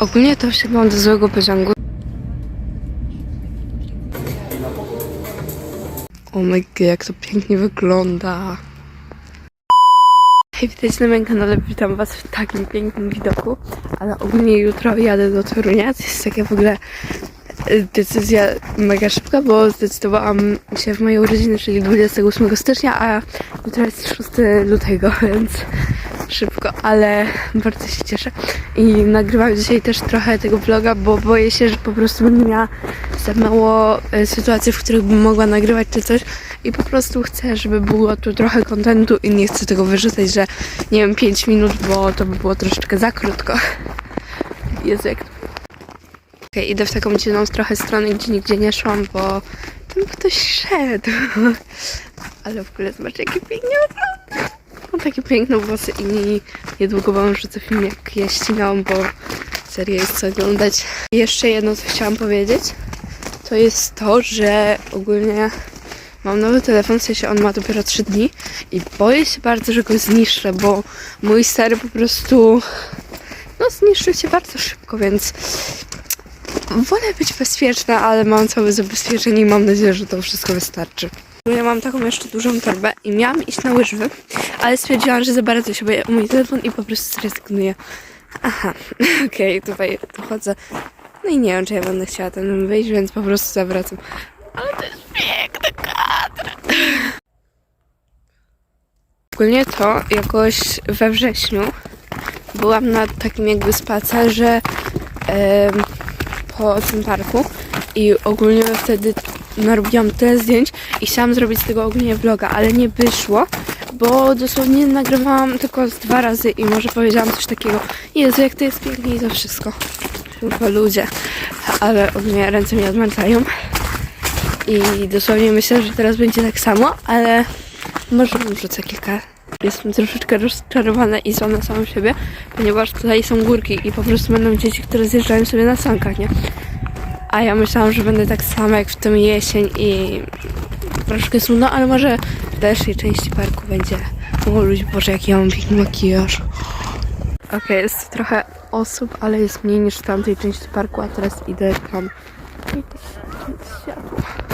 Ogólnie to osiągnął do złego pociągu. O my God, jak to pięknie wygląda. Hej, witajcie na moim kanale, witam was w takim pięknym widoku, ale ogólnie jutro jadę do Torunia, to jest taka w ogóle y, decyzja mega szybka, bo zdecydowałam się w moje urodziny, czyli 28 stycznia, a jutro jest 6 lutego, więc szybko, ale bardzo się cieszę. I nagrywam dzisiaj też trochę tego vloga, bo boję się, że po prostu będę miała za mało e, sytuacji, w których bym mogła nagrywać czy coś i po prostu chcę, żeby było tu trochę kontentu i nie chcę tego wyrzucać, że nie wiem, 5 minut, bo to by było troszeczkę za krótko. Jezu, jak Okej, idę w taką dziwną trochę stronę, gdzie nigdzie nie szłam, bo tam ktoś szedł. Ale w ogóle zobaczcie, jakie wygląda. Mam takie piękne włosy i niedługo wam rzucę film, jak je ścinałam, bo serio jest co oglądać. Jeszcze jedno, co chciałam powiedzieć, to jest to, że ogólnie mam nowy telefon, w sensie on ma dopiero 3 dni i boję się bardzo, że go zniszczę, bo mój stary po prostu no zniszczył się bardzo szybko, więc wolę być bezpieczna, ale mam całe zabezpieczenie i mam nadzieję, że to wszystko wystarczy. Ja mam taką jeszcze dużą torbę i miałam iść na łyżwy, ale stwierdziłam, że za bardzo się boję o mój telefon i po prostu zrezygnuję. Aha, okej, tutaj dochodzę. No i nie wiem, czy ja będę chciała ten wyjść, więc po prostu zawracam. Ale to jest piękny kadr. Ogólnie to jakoś we wrześniu byłam na takim jakby spacerze em, po tym parku i ogólnie wtedy narobiłam tyle zdjęć i chciałam zrobić z tego ogólnie vloga, ale nie wyszło, bo dosłownie nagrywałam tylko z dwa razy i może powiedziałam coś takiego Jezu, jak to jest pięknie i to wszystko. Kurwa ludzie. Ale ogólnie ręce mi odmęcają i dosłownie myślę, że teraz będzie tak samo, ale może wrzucę kilka. Jestem troszeczkę rozczarowana i zła na samą siebie, ponieważ tutaj są górki i po prostu będą dzieci, które zjeżdżają sobie na sankach, nie? A ja myślałam, że będę tak samo jak w tym jesień i troszkę smutno, ale może w dalszej części parku będzie. O ludzie, Boże, jaki ja mam piękny makijaż. Okej, jest trochę osób, ale jest mniej niż w tamtej części parku, a teraz idę tam.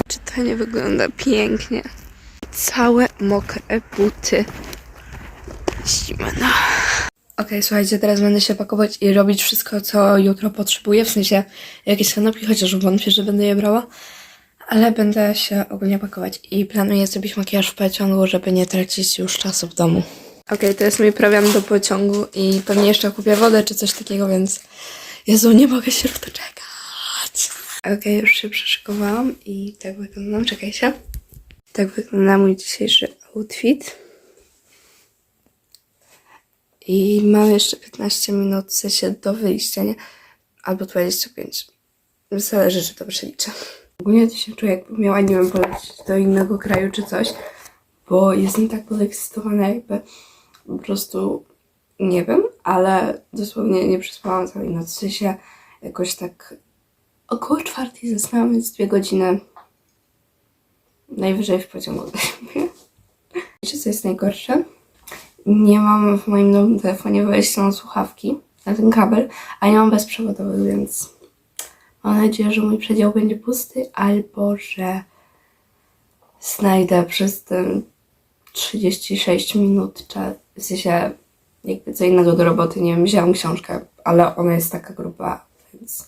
Czy to nie wygląda pięknie? Całe mokre buty. Zimno. Okej, słuchajcie, teraz będę się pakować i robić wszystko, co jutro potrzebuję. W sensie jakieś kanapki, chociaż wątpię, że będę je brała. Ale będę się ogólnie pakować i planuję zrobić makijaż w pociągu, żeby nie tracić już czasu w domu. Okej, to jest mój program do pociągu i pewnie jeszcze kupię wodę czy coś takiego, więc Jezu, nie mogę się już doczekać. Okej, już się przeszykowałam i tak wyglądam, czekajcie. Tak wygląda mój dzisiejszy outfit. I mam jeszcze 15 minut w sensie do wyjścia, nie? Albo 25. Zależy, czy to przeliczę. Ogólnie to się czuję, jakbym miała, nie wiem, polecieć do innego kraju czy coś, bo jestem tak podekscytowana, jakby po prostu nie wiem, ale dosłownie nie przespałam całej nocy. Sensie jakoś tak około czwartej zasnęłam, więc dwie godziny najwyżej w pociągu. Wiecie, co jest najgorsze? Nie mam w moim nowym telefonie wejścia na słuchawki, na ten kabel, a nie mam bezprzewodowych, więc mam nadzieję, że mój przedział będzie pusty, albo że znajdę przez ten 36 minut czas, w sensie jakby co innego do roboty, nie wiem, wzięłam książkę, ale ona jest taka gruba, więc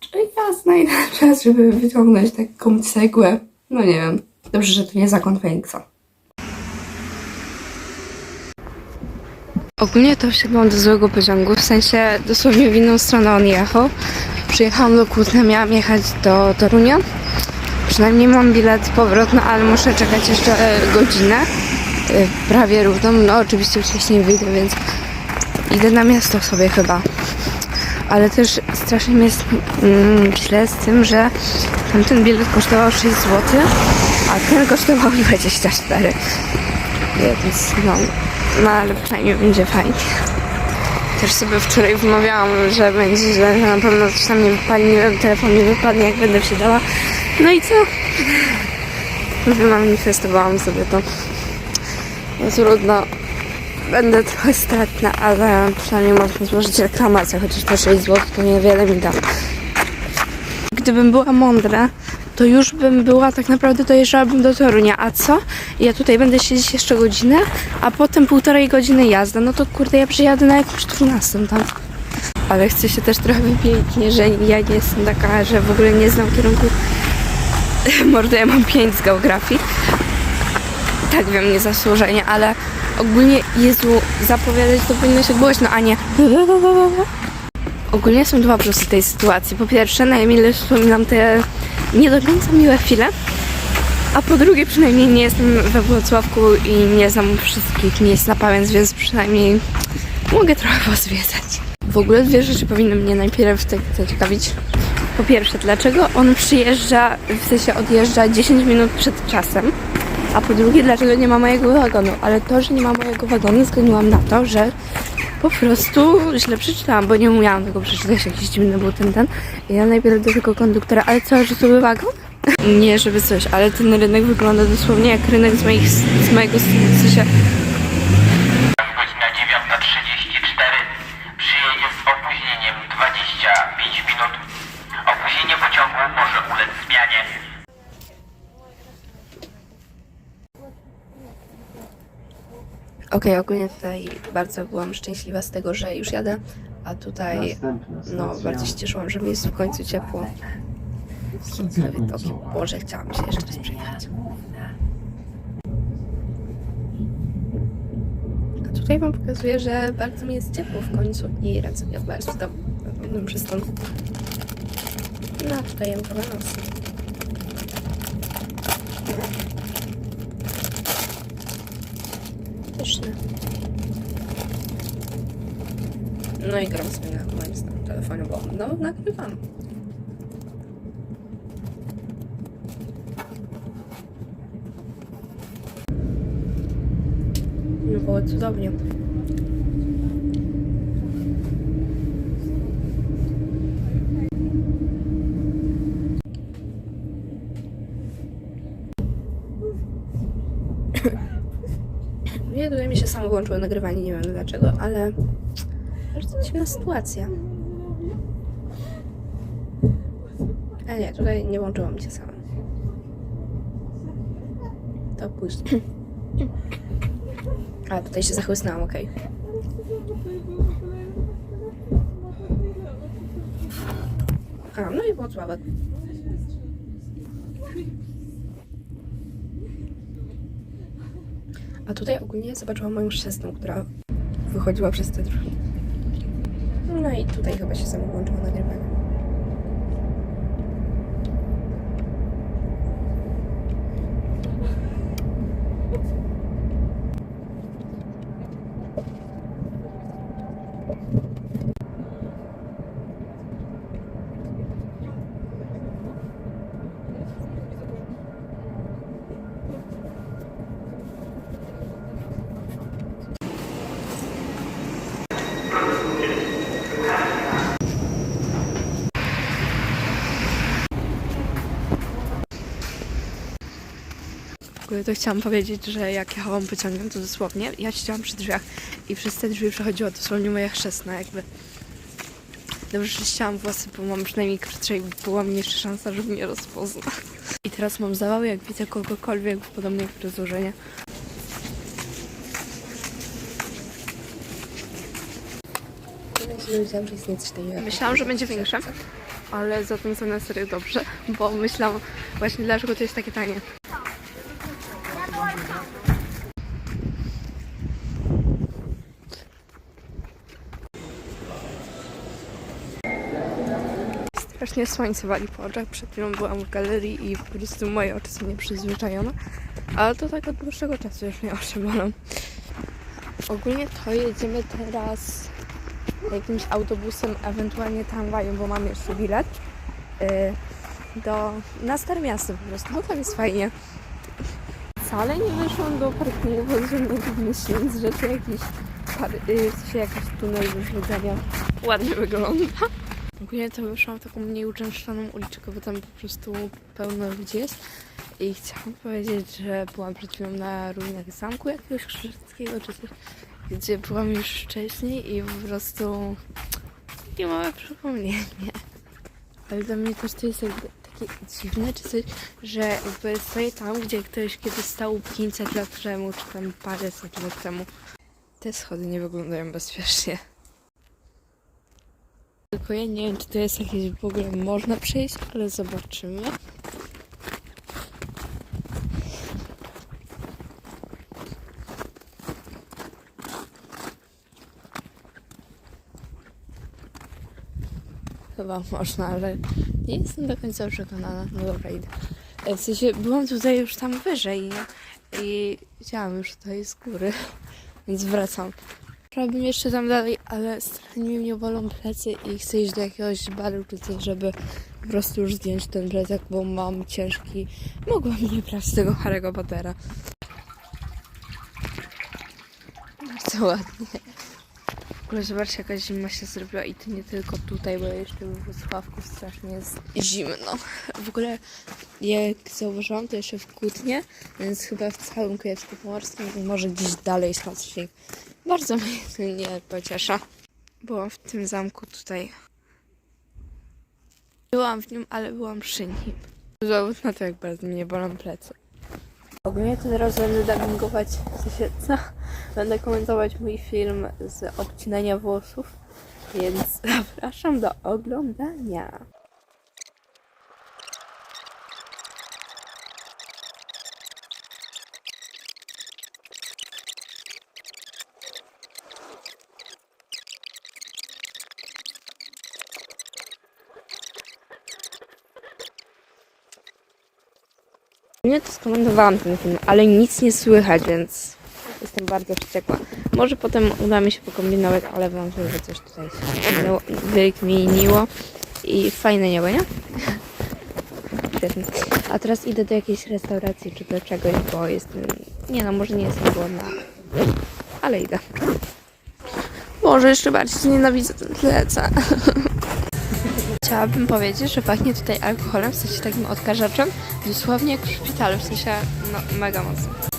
czy ja znajdę czas, żeby wyciągnąć taką cegłę? No nie wiem. Dobrze, że to nie zakon Feniksa. Ogólnie to wsiadłam do złego pociągu, w sensie dosłownie w inną stronę on jechał. Przyjechałam do Kutna, miałam jechać do Torunia. Przynajmniej mam bilet powrotny, ale muszę czekać jeszcze e, godzinę. E, prawie równą. No oczywiście wcześniej wyjdę, więc idę na miasto sobie chyba. Ale też strasznie mi jest mm, źle z tym, że tamten bilet kosztował 6 zł, a ten kosztował 24. Więc no, no ale przynajmniej będzie fajnie. Też sobie wczoraj wymawiałam, że będzie, że na pewno coś tam nie wypali, nie wiem, telefon nie wypadnie, jak będę wsiadała. No i co? Wymanifestowałam sobie to. No trudno. będę trochę stratna, ale przynajmniej można złożyć reklamację, chociaż te 6 zł to niewiele mi da. Gdybym była mądra, to już bym była, tak naprawdę dojeżdżałabym do Torunia. A co? Ja tutaj będę siedzieć jeszcze godzinę, a potem półtorej godziny jazda. No to kurde, ja przyjadę na jakąś 14 tam. Ale chcę się też trochę wypięknie, że ja nie jestem taka, że w ogóle nie znam kierunku. Mordę, ja mam 5 z geografii. Tak wiem, niezasłużenie, ale ogólnie, Jezu, zapowiadać to powinno się głośno, a nie Ogólnie są dwa plusy tej sytuacji. Po pierwsze, najmilej wspominam te nie do końca miłe chwile, a po drugie, przynajmniej nie jestem we Wrocławku i nie znam wszystkich miejsc na pamięć, więc przynajmniej mogę trochę pozwiedzać. W ogóle dwie rzeczy powinny mnie najpierw zaciekawić. Po pierwsze, dlaczego on przyjeżdża, w sensie odjeżdża 10 minut przed czasem, a po drugie, dlaczego nie ma mojego wagonu. Ale to, że nie ma mojego wagonu, zgadnęłam na to, że po prostu źle przeczytałam, bo nie umiałam tego przeczytać, jakiś dziwny był ten ten. Ja najpierw do tego konduktora, ale co, że sobie wagon? Nie, żeby coś, ale ten rynek wygląda dosłownie jak rynek z, moich, z mojego w sensie Godzina 9.34 przyjedzie z opóźnieniem 25 minut. Opóźnienie pociągu może ulec zmianie. Okej, ogólnie tutaj bardzo byłam szczęśliwa z tego, że już jadę, a tutaj no bardzo się cieszyłam, że mi jest w końcu ciepło. Nawet o Boże, chciałam się jeszcze raz przejechać. A tutaj wam pokazuję, że bardzo mi jest ciepło w końcu i ręce mi odmarzły w domu. Przez to. No, tutaj jem kawę nos. Pyszne. No i gram sobie na moim starym telefonie, bo no nagrywam. No było cudownie. Samo włączyło nagrywanie, nie wiem dlaczego, ale bardzo dziwna sytuacja. A nie, tutaj nie włączyło mi się samo. To później. A, tutaj się zachłysnęłam, okej. A, no i Włocławek. A tutaj ogólnie zobaczyłam moją chrzestną, która wychodziła przez te drzwi. No i tutaj chyba się samo włączyło nagrywanie. W ogóle to chciałam powiedzieć, że jak jechałam pociągiem, to dosłownie ja siedziałam przy drzwiach i przez te drzwi przechodziła dosłownie moja chrzestna, jakby. Dobrze, że ścięłam włosy, bo mam przynajmniej krótsze i była mniejsza szansa, że mnie rozpozna. I teraz mam zawał, jak widzę kogokolwiek w podobnej fryzurze, nie? Myślałam, że będzie większe, ale za tą cenę serio dobrze, bo myślałam właśnie dlaczego to jest takie tanie. Strasznie słońce wali po oczach. Przed chwilą byłam w galerii i po prostu moje oczy są nieprzyzwyczajone. Ale to tak od dłuższego czasu już mnie oczy bolą. Ogólnie to jedziemy teraz jakimś autobusem, ewentualnie tramwajem, bo mam jeszcze bilet. yy, Do, na Stare Miasto po prostu, bo tam jest fajnie. Wcale nie wyszłam do parkingu pod żadnych myśląc, że to jakiś, par, yy, jakiś tunel do zwiedzania ładnie wygląda. Ogólnie to wyszłam taką mniej uczęszczaną uliczkę, bo tam po prostu pełno ludzi jest. I chciałam powiedzieć, że byłam przed chwilą na ruinach zamku jakiegoś krzyżackiego czy coś. gdzie byłam już wcześniej i po prostu nie małe przypomnienie. Ale dla mnie też to jest jakby takie dziwne, czy coś, że jakby stoję tam, gdzie ktoś kiedyś stał 500 lat temu, czy tam paręset lat temu. Te schody nie wyglądają bezpiecznie. Ja nie wiem, czy to jest jakieś w ogóle można przejść, ale zobaczymy. Chyba można, ale nie jestem do końca przekonana. No dobra, idę. E, W sensie, byłam tutaj już tam wyżej nie? i widziałam już tutaj z góry, więc wracam. Chciałabym jeszcze tam dalej, ale strasznie mnie bolą plecy i chcę iść do jakiegoś baru czy coś, żeby po prostu już zdjąć ten plecak, bo mam ciężki... Mogłam nie brać tego Harry'ego Pottera. Bardzo ładnie. W ogóle zobaczcie, jaka zima się zrobiła i to nie tylko tutaj, bo jeszcze we Wrocławku strasznie jest zimno. W ogóle, jak zauważyłam, to jeszcze w Kutnie, więc chyba w całym Kujawsku Pomorskim i może gdzieś dalej spadł śnieg. Bardzo mnie nie pociesza. Byłam w tym zamku tutaj. Byłam w nim, ale byłam przy nim. Dowód na to, jak bardzo mnie bolą plecy. Ogólnie to teraz będę dubbingować, w sensie, co? Będę komentować mój film z obcinania włosów, więc zapraszam do oglądania. Nie to skomentowałam ten film, ale nic nie słychać, więc jestem bardzo wściekła. Może potem uda mi się pokombinować, ale wam że coś tutaj się wykminiło. I fajne niebo, nie? A teraz idę do jakiejś restauracji czy do czegoś, bo jestem... Nie no, może nie jestem głodna, ale idę. Może jeszcze bardziej nienawidzę ten plecak. Chciałabym powiedzieć, że pachnie tutaj alkoholem, w sensie takim odkażaczem, dosłownie jak w szpitalu, w sensie no mega mocno.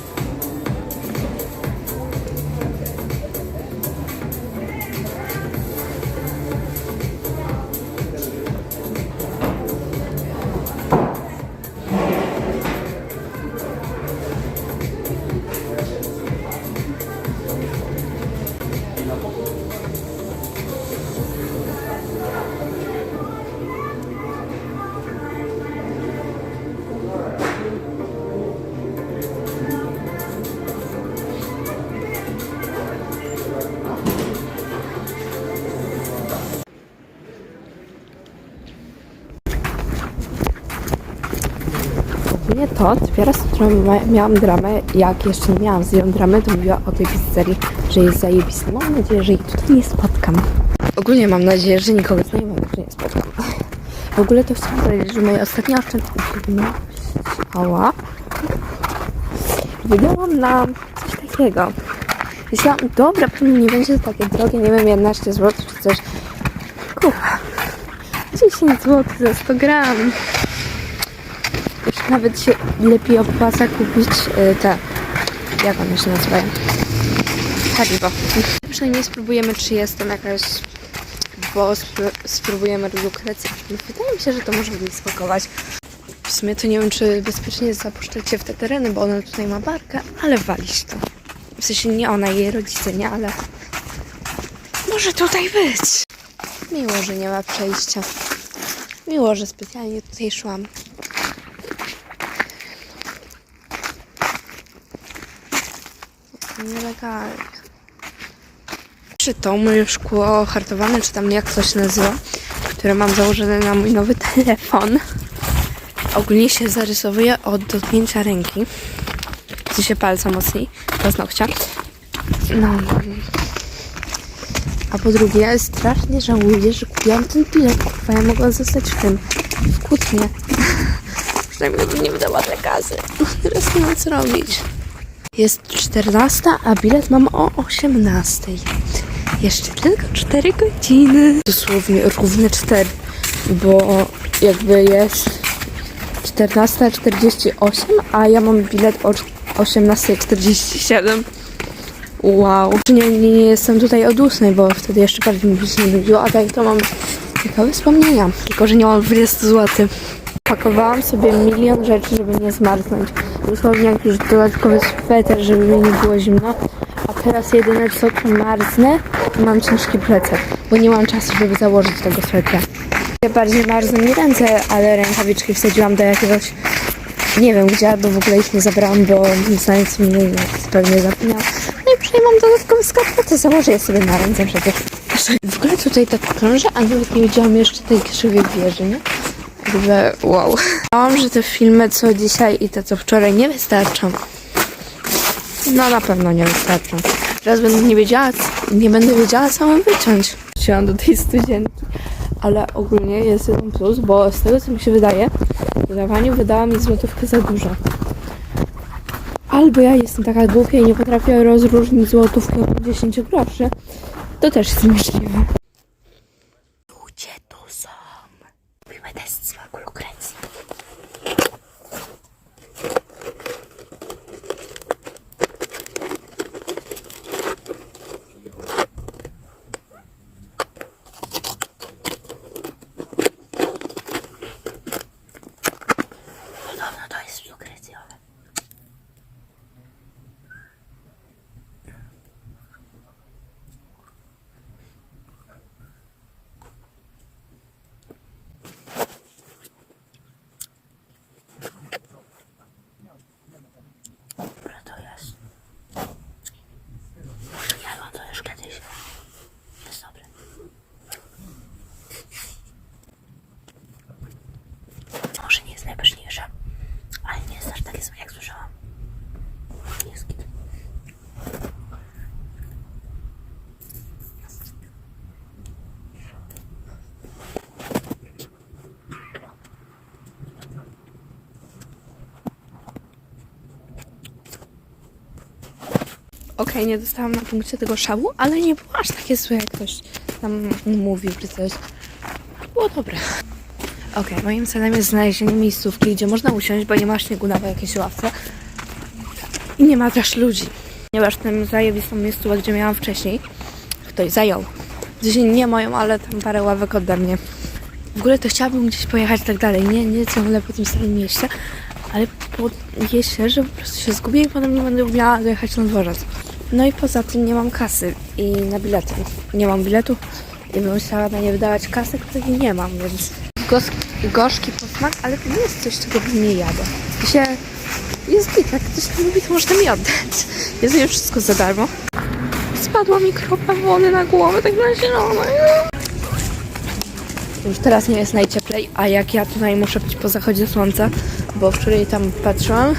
Ogólnie to dopiero z którą mia- miałam dramę, jak jeszcze nie miałam z nią dramy, to mówiła o tej pizzerii, że jest zajebista. Mam nadzieję, że jej tutaj nie spotkam. Ogólnie mam nadzieję, że nikogo znajomego nie spotkam. W ogóle to chciałam powiedzieć, że moje ostatnie oszczędności Ała. Wydałam na coś takiego. Myślałam, dobra, pewnie nie będzie to takie drogie, nie wiem, 11 zł czy coś. Kurwa. 10 zł za 100 gram. Nawet się lepiej opłaca kupić y, te, jak one się nazywają? Haribo. Przynajmniej spróbujemy, czy jestem jakaś, bo spró- spróbujemy lukrecję. Wydaje mi się, że to może mnie smakować. W sumie to nie wiem, czy bezpiecznie jest zapuszczać się w te tereny, bo ona tutaj ma barkę, ale walić to. W sensie nie ona, jej rodzice, nie, ale może tutaj być. Miło, że nie ma przejścia. Miło, że specjalnie tutaj szłam. Czy to moje szkło hartowane, czy tam jak się nazywa, które mam założone na mój nowy telefon, ogólnie się zarysowuje od dotknięcia ręki. W się palca mocniej, paznokcia. No. A po drugie, strasznie żałuję, że kupiłam ten bilet. Kurwa, ja mogłam zostać w tym, w kłótnie. Przynajmniej bym nie wydała te gazy. Teraz nie mam co robić. Jest 14, a bilet mam o 18. Jeszcze tylko 4 godziny. Dosłownie równe 4, bo jakby jest 14.48, a ja mam bilet o 18.47. Wow. Nie, nie, nie jestem tutaj od 8, bo wtedy jeszcze bardziej mi się nie nudziło, a tak to mam ciekawe wspomnienia. Tylko, że nie mam 20 zł. Pakowałam sobie milion rzeczy, żeby nie zmarznąć. Dosłownie jakiś dodatkowy sweter, żeby mi nie było zimno. A teraz jedyne co to marznę i mam ciężki plecak, bo nie mam czasu, żeby założyć tego swetra. Ja bardziej marzną mi ręce, ale rękawiczki wsadziłam do jakiegoś nie wiem gdzie, bo w ogóle ich nie zabrałam, bo znając mnie pewnie zapomniałam. No i przynajmniej mam dodatkowe skarpety, założę je sobie na ręce przecież. W ogóle tutaj tak krążę, a nawet nie widziałam jeszcze tej krzywej wieży, nie? W wow. Myślałam, że te filmy co dzisiaj i te co wczoraj nie wystarczą. No na pewno nie wystarczą. Teraz będę nie wiedziała, nie będę wiedziała co mam wyciąć. Wróciłam do tej studzienki, ale ogólnie jest jeden plus, bo z tego co mi się wydaje, wydawaniu wydała mi złotówkę za dużo. Albo ja jestem taka głupia i nie potrafię rozróżnić złotówkę od 10 groszy. To też jest możliwe. Ludzie tu są. Robimy test smaku lukrecji. Podobno to jest lukrecjowe. Dobre to jest. Jadłam to już kiedyś. Jest dobre. Może nie jest najpyszniejsza, ale nie jest aż takie złe jak słyszałam. Jest git. Okej, nie dostałam na punkcie tego szału, ale nie było aż takie złe, jak ktoś tam mówił czy coś. Było dobre. Okej, moim celem jest znalezienie miejscówki, gdzie można usiąść, bo nie ma śniegu na jakiejś ławce. I nie ma też ludzi. Ponieważ tę zajebistą miejscówkę, gdzie miałam wcześniej, ktoś zajął. Gdzieś nie moją, ale tam parę ławek ode mnie. W ogóle to chciałabym gdzieś pojechać tak dalej. Nie, nie ciągle po tym starym mieście, ale się, że po prostu się zgubię i potem nie będę umiała dojechać na dworzec. No i poza tym nie mam kasy i na bilety. Nie mam biletu i bym musiała na nie wydawać kasy, której nie mam, więc gos- gorzki posmak, ale to nie jest coś, czego bym nie jadła. Się jest git, jak ktoś to lubi, to można mi oddać. Jest mi wszystko za darmo. Spadła mi kropla wody na głowę, tak na zielono. Już teraz nie jest najcieplej, a jak ja tutaj muszę być po zachodzie słońca, bo wczoraj tam patrzyłam,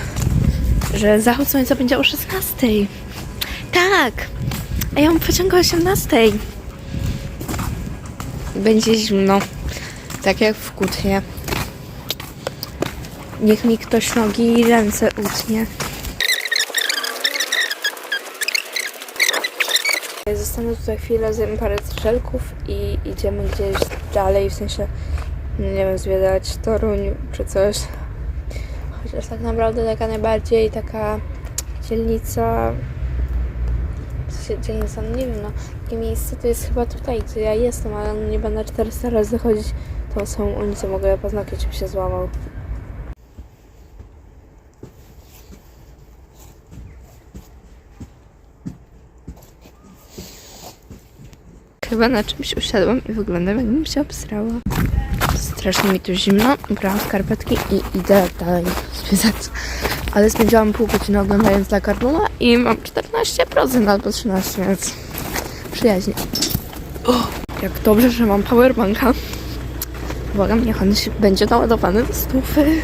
że zachód słońca będzie o 16. Tak, a ja mam pociąg o 18. Będzie zimno, tak jak w Kutnie. Niech mi ktoś nogi i ręce utnie. Zostanę tutaj chwilę, zjem parę strzelków i idziemy gdzieś dalej, w sensie, nie wiem, zwiedzać Toruń czy coś. Chociaż tak naprawdę taka najbardziej taka dzielnica, w sensie dzielnica, no nie wiem, no, takie miejsce to jest chyba tutaj, gdzie ja jestem, ale nie będę 400 razy chodzić tą samą ulicę, mogę paznokieć mi się złamał. Chyba na czymś usiadłam i wyglądam jakbym się obsrała. Strasznie mi tu zimno, brałam skarpetki i idę dalej zwiedzać. Ale spędziłam pół godziny oglądając La Cardona i mam 14% albo 13%, więc przyjaźnie. O, jak dobrze, że mam powerbanka. Błagam, niech on będzie naładowany do stufy.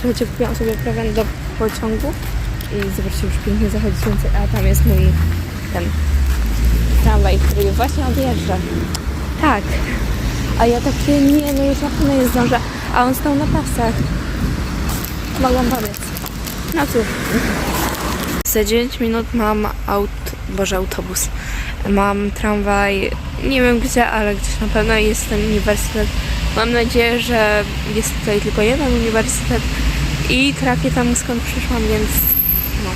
Słuchajcie, kupiłam sobie prezent do pociągu i zobaczcie, już pięknie zachodzi słońce, a tam jest mój ten tramwaj, który właśnie odjeżdża. Tak. A ja takie, nie, no już na pewno nie zdążę. A on stał na pasach. Mogłam powiedz. No cóż. Za 9 minut mam aut, boże autobus. Mam tramwaj, nie wiem gdzie, ale gdzieś na pewno jest ten uniwersytet. Mam nadzieję, że jest tutaj tylko jeden uniwersytet i trafię tam skąd przyszłam, więc no.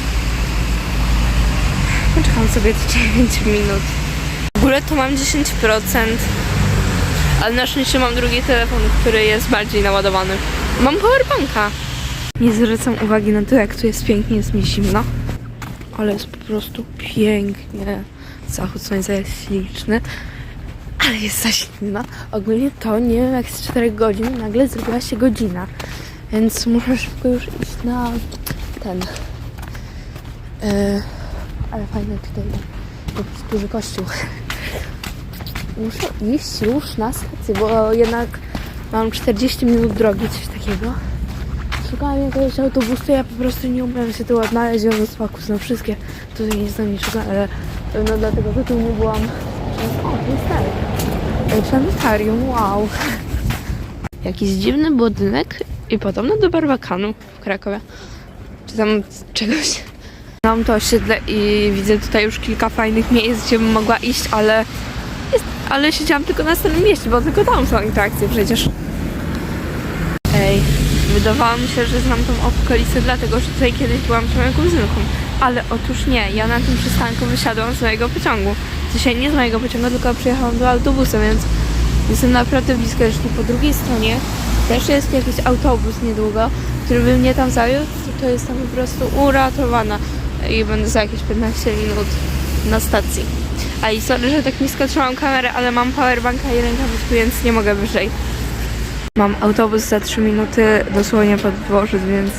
czekam sobie te 9 minut. W ogóle to mam 10%, ale na szczęście mam drugi telefon, który jest bardziej naładowany. Mam powerbanka. Nie zwracam uwagi na to, jak tu jest pięknie, jest mi zimno, ale jest po prostu pięknie. Zachód słońca jest śliczny, ale jest za zimno. Ogólnie to nie wiem, jak z 4 godzin nagle zrobiła się godzina, więc muszę szybko już iść na ten. Yy, ale fajny tutaj jest duży kościół. Muszę iść już na stację, bo jednak mam 40 minut drogi, coś takiego. Szukałam jakiegoś autobusu, ja po prostu nie umiem się tu odnaleźć, on smaku są wszystkie. Tutaj nic na nie szukam, ale pewno dlatego, że tu nie byłam. O, jest. Planetarium, wow. Jakiś dziwny budynek i podobno do Barbakanu w Krakowie. Czy tam czegoś. Mam to osiedle i widzę tutaj już kilka fajnych miejsc, gdzie bym mogła iść, ale jest, ale siedziałam tylko na samym mieście, bo tylko tam są interakcje przecież. Wydawało mi się, że znam tą okolicę, dlatego że tutaj kiedyś byłam z moją kuzynką. Ale otóż nie, ja na tym przystanku wysiadłam z mojego pociągu. Sensie nie z mojego pociągu, tylko przyjechałam do autobusu, więc jestem naprawdę blisko. Jeśli po drugiej stronie też jest jakiś autobus niedługo, który by mnie tam zawiózł, to jestem po prostu uratowana i będę za jakieś 15 minut na stacji. A i sorry, że tak nisko trzymam kamerę, ale mam powerbanka i rękawiczkę, więc nie mogę wyżej. Mam autobus za 3 minuty dosłownie pod dworzec, więc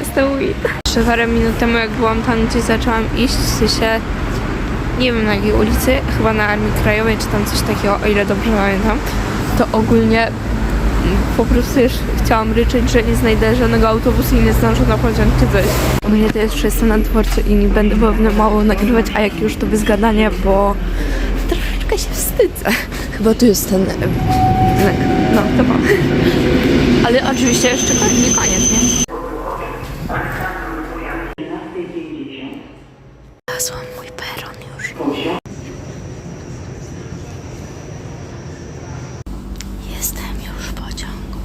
jestem win. Jeszcze parę minut temu, jak byłam tam, gdzie zaczęłam iść, sensie nie wiem na jakiej ulicy, chyba na Armii Krajowej, czy tam coś takiego, o ile dobrze pamiętam, to ogólnie po prostu już chciałam ryczeć, że nie znajdę żadnego autobusu i nie zdążę na pociąg czy coś. Ogólnie to jest wszyscy na dworcu i nie będę pewnie mało nagrywać, a jak już to bez gadania, bo troszeczkę się wstydzę. Chyba tu jest ten. No, to mam. Ale oczywiście jeszcze nie koniec, nie? Znalazłam mój peron już. Jestem już w pociągu.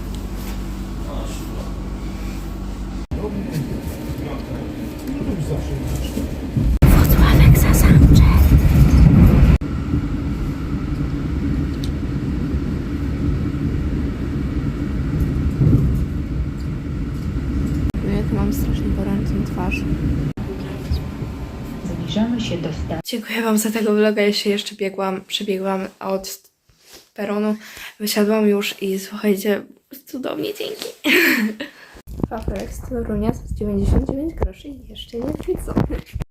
Włocławek za Zamcze. No ja tu mam strasznie gorącą twarz. Zbliżamy się do stacji. Dziękuję Wam za tego vloga. Ja się jeszcze biegłam, przebiegłam od peronu. Wysiadłam już i słuchajcie, cudownie, dzięki. Fafelek z Torunia z 99 groszy i jeszcze nie wrzucony.